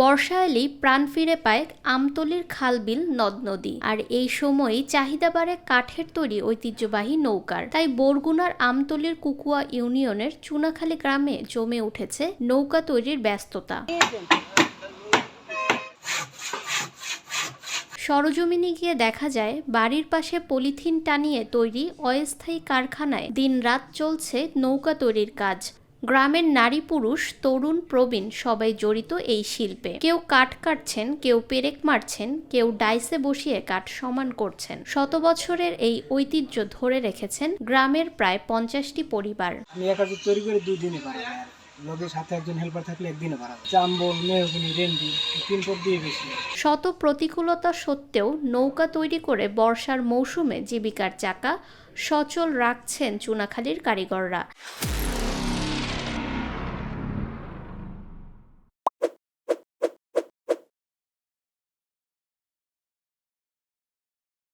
বর্ষা এলেই প্রাণ ফিরে পায় আমতলির খালবিল নদ নদী। আর এই সময়ই চাহিদা বাড়ে কাঠের তৈরি ঐতিহ্যবাহী নৌকার। তাই বরগুনার আমতলির কুকুয়া ইউনিয়নের চুনাখালী গ্রামে জমে উঠেছে নৌকা তৈরির ব্যস্ততা। সরজমিনে গিয়ে দেখা যায়, বাড়ির পাশে পলিথিন টানিয়ে তৈরি অস্থায়ী কারখানায় দিনরাত চলছে নৌকা তৈরির কাজ। গ্রামের নারী পুরুষ তরুণ প্রবীণ সবাই জড়িত এই শিল্পে। কেউ কাঠ কাটছেন কেউ পেরেক মারছেন কেউ ডাইসে বসিয়ে কাঠ সমান করছেন। শত বছরের এই ঐতিহ্য ধরে রেখেছেন গ্রামের প্রায় পঞ্চাশটি পরিবার। আমি একা তৈরি করে দুই দিনে পারব লোকের সাথে একজন হেল্পার থাকলে একদিনে পারব চাম্বল মেহগুনি রেন্ডি তিন পদ দিয়ে বেশি। শত প্রতিকূলতা সত্ত্বেও নৌকা তৈরি করে বর্ষার মৌসুমে জীবিকার চাকা সচল রাখছেন চুনাখালীর কারিগররা।